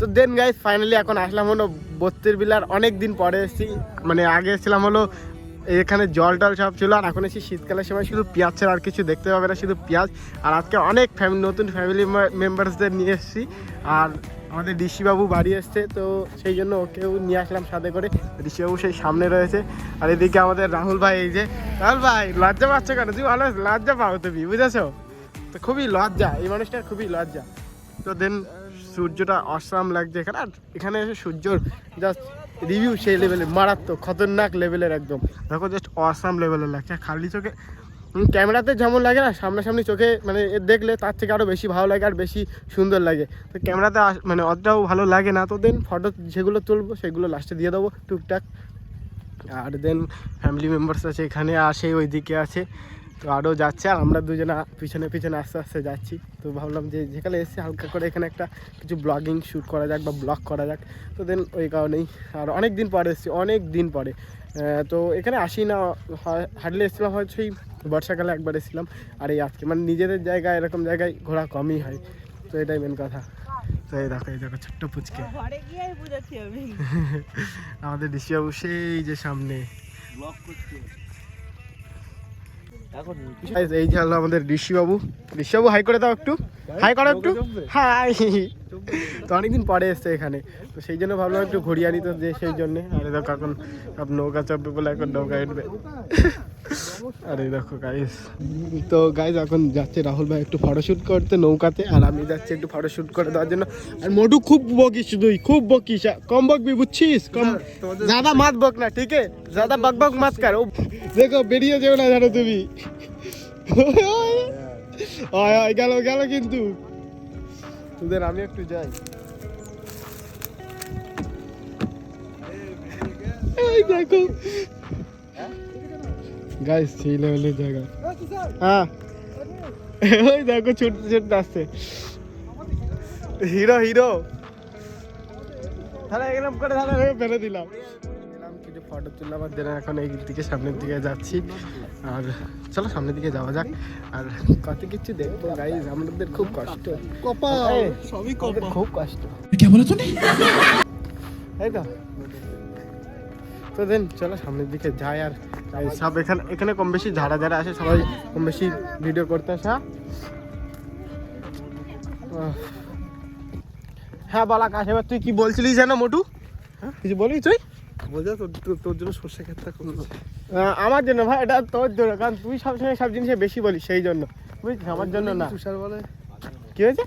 তো দেন guys finally এখন আসলাম হলো বত্রির বিলার অনেক দিন পরে এসেছি। মানে আগে এসেছিলাম হলো এখানে জল টল সব ছিল, আর এখন এসে শীতকালের সময় শুধু পেঁয়াজ ছাড়া আর কিছু দেখতে পাবে না, শুধু পেঁয়াজ। আর আজকে অনেক ফ্যামিলি নতুন ফ্যামিলি মেম্বার্সদের নিয়ে এসেছি। আর আমাদের ঋষিবাবু বাড়ি এসছে, তো সেই জন্য ওকেও নিয়ে আসলাম সাথে করে। ঋষিবাবু সেই সামনে রয়েছে। আর এদিকে আমাদের রাহুল ভাই, এই যে, রাহুল ভাই, লজ্জা পাচ্ছ কেন? তুমি ভালো লজ্জা পাও তুমি, বুঝেছ? তো খুবই লজ্জা, এই মানুষটার খুবই লজ্জা। তো দেন সূর্যটা অসাম লাগছে এখানে। আর এখানে এসে সূর্যর জাস্ট রিভিউ সেই লেভেলের মারাত্মক, খতরনাক লেভেলের একদম। দেখো জাস্ট অসাম লেভেলের লাগছে। খালি চোখে ক্যামেরাতে যেমন লাগে না, সামনাসামনি চোখে মানে দেখলে তার থেকে আরও বেশি ভালো লাগে আর বেশি সুন্দর লাগে। তো ক্যামেরাতে মানে অতটাও ভালো লাগে না তো দেন ফটো যেগুলো তুলবো সেগুলো লাস্টে দিয়ে দেবো টুকটাক। আর দেন ফ্যামিলি মেম্বার্স আছে এখানে, আসে ওইদিকে আছে। তো আরও যাচ্ছে আর আমরা দুজনে পিছনে পিছনে আস্তে আস্তে যাচ্ছি। তো ভাবলাম যে যেখানে এসে হালকা করে এখানে একটা কিছু ব্লগিং শ্যুট করা যাক বা ব্লগ করা যাক। তো দেন ওই কারণেই আর অনেক দিন পরে এসেছি অনেক দিন পরে তো এখানে আসি না হার্ডলি এসেছিলাম হয়তো সেই বর্ষাকালে একবার এসেছিলাম। আর এই আজকে মানে নিজেদের জায়গায় এরকম জায়গায় ঘোরা কমই হয়। তো এটাই মেন কথা। তো এই দেখো এই দেখো ছোট্ট পুচকে। আমাদের ঋষিবাবু সেই যে সামনে। Guys, এই যে হলো আমাদের ঋষিবাবু। ঋষিবাবু হাই করে দাও একটু। হাই করো একটু। হাই তো অনেকদিন পরে এসছে এখানে। তো সেই জন্য ভাবলাম একটু ঘুরিয়ে আনি তো যে সেই জন্যে। আরে দেখো এখন নৌকা চাপবে বলে এখন নৌকা উঠবে। আরে দেখো গাইস তো গাইস এখন যাচ্ছে রাহুল ভাই একটু ফটোশ্যুট করতে নৌকাতে আর আমি যাচ্ছি একটু ফটোশ্যুট করে দেওয়ার জন্য। আর মোটু খুব বকিস তুই খুব বকিস কম বকবি বুঝছিস? কম হ্যাঁ, দাদা মাত বক না ঠিক আছে? দাদা বক বক মাত কার দেখো বেরিয়ে যেও না জানো তুমি। হ্যাঁ। গেল গেল কিন্তু। তোদের, আমি একটু যাই। দেখো। গাইস সেই লেভেলের জায়গা। হ্যাঁ। ওই দেখো, ছোট ছোট আসছে। হিরো হিরো তাহলে এরকম করে তাহলে ফেলে দিলাম। একটু ফটো তুললাম আর এখন এই দিকে সামনের দিকে যাচ্ছি। আর চলো সামনের দিকে যাওয়া যাক। আর কত কিছু দেখব গাইজ আমাদের খুব কষ্ট। কপা সবই কপা খুব কষ্ট। কে বলে তুমি এই তো। তো দেন চলো সামনের দিকে যাই আর সব এখানে এখানে কম বেশি ঝাড়া যারা আসে সবাই কম বেশি ভিডিও করতে আসা। হ্যাঁ বলা কাশ এবার তুই কি বলছিলিস যেন মোটু? হ্যাঁ কিছু বলি তুই? বলছে তোর তোর- তোর জন্য সর্ষে ক্ষেতটা করছে। আমার জন্য ভাই এটা তোর জন্য কারণ তুই সবসময় সব জিনিসে বেশি বলিস সেই জন্য। বুঝছিস আমার জন্য না। তুষার বলে কি হয়েছে?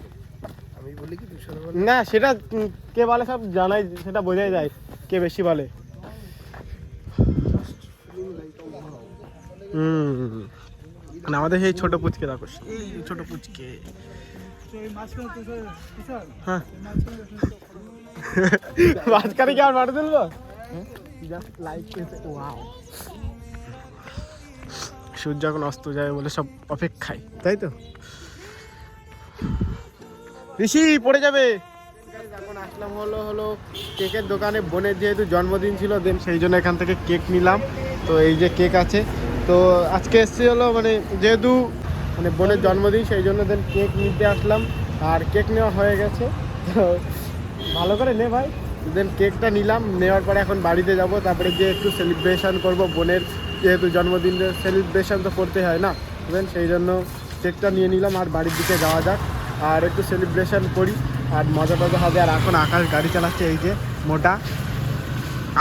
আমি বলি কি তুষার বলে? না সেটা কে বলে সব জানাই সেটা বোঝাই যায় কে বেশি বলে। হুম। না, আমাদের সেই ছোট পুচকে দেখো এই ছোট পুচকে। হ্যাঁ। মাঝখানে কি আর মাঠে তুলবো জাস্ট লাইক ওয়াও সূর্য এখন অস্ত যায় বলে সব অপেক্ষায় তাই তো? ঋষি পড়ে যাবে। এখন আসলাম হলো হলো কেকের দোকানে বোনের যেহেতু জন্মদিন ছিল দেন সেই জন্য এখান থেকে কেক নিলাম। তো এই যে কেক আছে তো আজকে এসছি হলো মানে যেহেতু মানে বোনের জন্মদিন সেই জন্য দেন কেক নিতে আসলাম। আর কেক নেওয়া হয়ে গেছে তো ভালো করে নে ভাই। দেন কেকটা নিলাম, নেওয়ার পরে এখন বাড়িতে যাব। তারপরে গিয়ে একটু সেলিব্রেশন করব, বোনের যেহেতু জন্মদিনের সেলিব্রেশন তো করতে হয় না। দেন সেই জন্য কেকটা নিয়ে নিলাম, আর বাড়ির দিকে যাওয়া যাক। আর একটু সেলিব্রেশন করি। আর মজা টজা হবে। আর এখন আকাশ গাড়ি চালাচ্ছে, এই যে মোটা।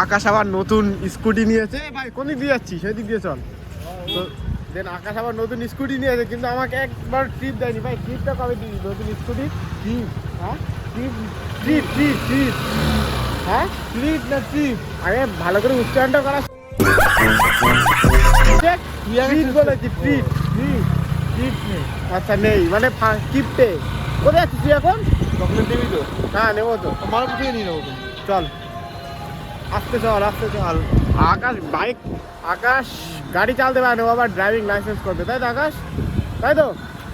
আকাশ আবার নতুন স্কুটি নিয়েছে। ভাই কোন দিক দিয়ে যাচ্ছি সেদিক দিয়ে চল। তো দেন আকাশ আবার নতুন স্কুটি নিয়েছে, কিন্তু আমাকে একবার ট্রিপ দেয়নি। ভাই ট্রিপটা কবে দিবি? নতুন স্কুটি? ট্রিপ হ্যাঁ? ট্রিপ ট্রিপ ট্রিপ ট্রিপ হ্যাঁ? ট্রিপ না ট্রিপ আরে ভালো করে উচ্চারণটা করা ট্রিপ বলেছি ট্রিপ ট্রিপ ট্রিপ নেই। আচ্ছা নেই মানে ট্রিপটে কোথায় আছিস তুই এখন? তো? হ্যাঁ নেব তো। আমার কোথায় নিয়ে নেব। চল। আস্তে চল আস্তে চল। আকাশ বাইক আকাশ গাড়ি চালাতে পারে না আবার ড্রাইভিং লাইসেন্স করবে। তাই তো আকাশ? তাই তো?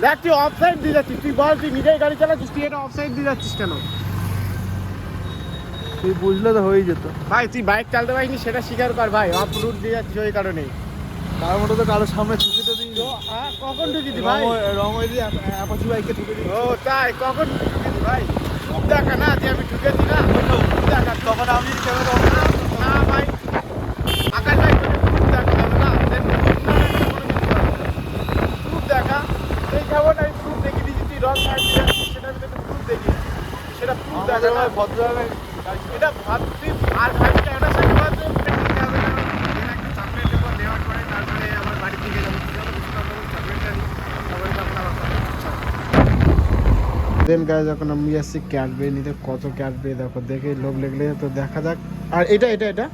দেখ তুই অফ সাইড দিয়ে যাচ্ছিস। তুই বল তুই নিজেই গাড়ি চালাচ্ছিস তুই এটা অফ সাইড দিয়ে যাচ্ছিস কেন? তুই বুঝলে তো হয়েই যেত। ভাই তুই বাইক চালাতে পারিনি সেটা স্বীকার কর ভাই। অফ রুট দিয়ে যাচ্ছিস ওই কারণেই। তার মধ্যে তো কারও সামনে দিই? তো আহ, কখন ঢুকিছি ভাই? রং হয়ে দিয়ে অ্যাপাচি বাইকে ঠুকে দিই ও তাই কখন ঢুকিছি ভাই? খুব দেখা না যে আমি ঢুকেছি না। খুব দেখা তখন আমি ক্যামেরা না, না ভাই আকাশ ভাই খুব দেখা যাবে না। খুব দেখা এই খবর আমি খুব দেখে দিয়েছি তুই রং থাকবি সেটা আমি তোকে খুব দেখি সেটা খুব দেখা না। ভদ্রভাবে এটা ভাব তুই আর সাথে দেন গায়ে যখন আমি আসছি ক্যাডবেরি নিতে। কত ক্যাডবেরি দেখো দেখে লোভ লেগলে তো দেখা যাক। আর এটা এটা এটা?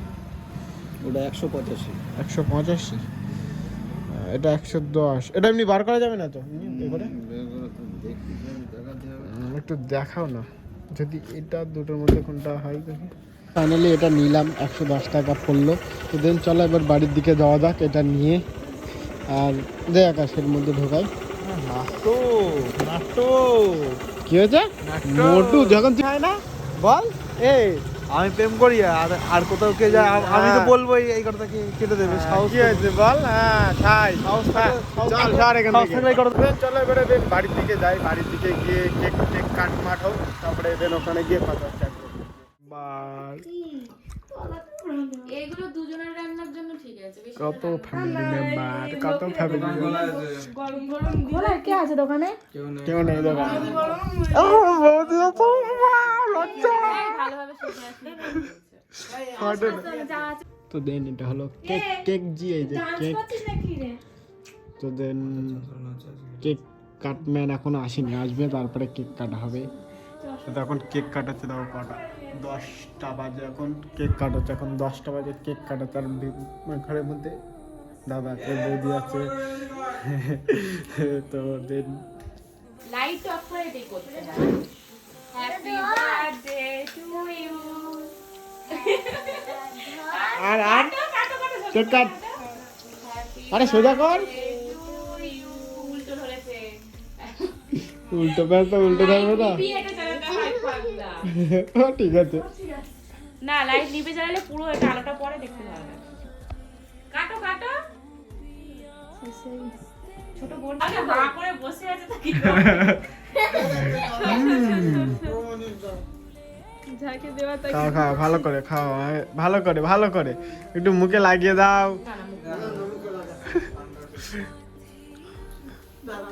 ওটা একশো পঁচাশি। একশো পঁচাশি? এটা একশো দশ। এটা এমনি বার করা যাবে না তো? একটু দেখাও না। যদি এটা দুটোর মধ্যে কোনটা হয় দেখি। ফাইনালি এটা নিলাম একশো দশ টাকা পড়ল। তো দেন চলো এবার বাড়ির দিকে যাওয়া যাক এটা নিয়ে। আর দে আকাশের মধ্যে ঢোকাই। কি হয়েছে। মোটু যখন হয় না? বল। এই আমি প্রেম করি আর আর কোথাও কে যায় আম- আমি তো হ্যাঁ। বলব এই কথাটাকে কেটে দেবে সাহস কি হয়েছে বল? হ্যাঁ খাই সাহস হ্যাঁ, সাহস চল এখান থেকে। চলো এবারে দেন বাড়ির দিকে যাই বাড়ির দিকে গিয়ে কেক টেক কাট মাঠ হোক তারপরে দেন ওখানে গিয়ে কথা স্টার্ট করব বাস এগুলো দুজনের রান্নার জন্য ঠিক আছে কত ফ্যামিলি মেম্বার কত ফ্যামিলি গরম গরম কে আছে দোকানে? কেউ নেই। দোকানে। ও বৌদি আছে বাহ, Order. তো দেন এটা হলো কেক কেক জি এই যে কেক। তো দেন কেক কাটম্যান এখনও আসেনি আসবে তারপরে কেক কাটা হবে। তো এখন কেক কাটাচ্ছে দেখো কটা? দশটা বাজে এখন কেক কাটাচ্ছে এখন দশটা বাজে কেক কাটাচ্ছে আর ঘরের মধ্যে। দাদা আছে বৌদি আছে। তো দেন। লাইট অফ করে এটাই আর আর? কেক কাট আরে সোজা কর। উল্টো ধরেছে উল্টো ব্যস্ত উল্টো থাকবে না ঠিক আছে। না লাইট নিভে জ্বালালে পুরো এটা আলোটা পরে দেখতে ভালো লাগে কাটো। কাটো ছোট বোন করে বসে আছে তো কি খাও খাও ভালো করে খাও ভালো করে ভালো করে। একটু মুখে লাগিয়ে দাও। দাদা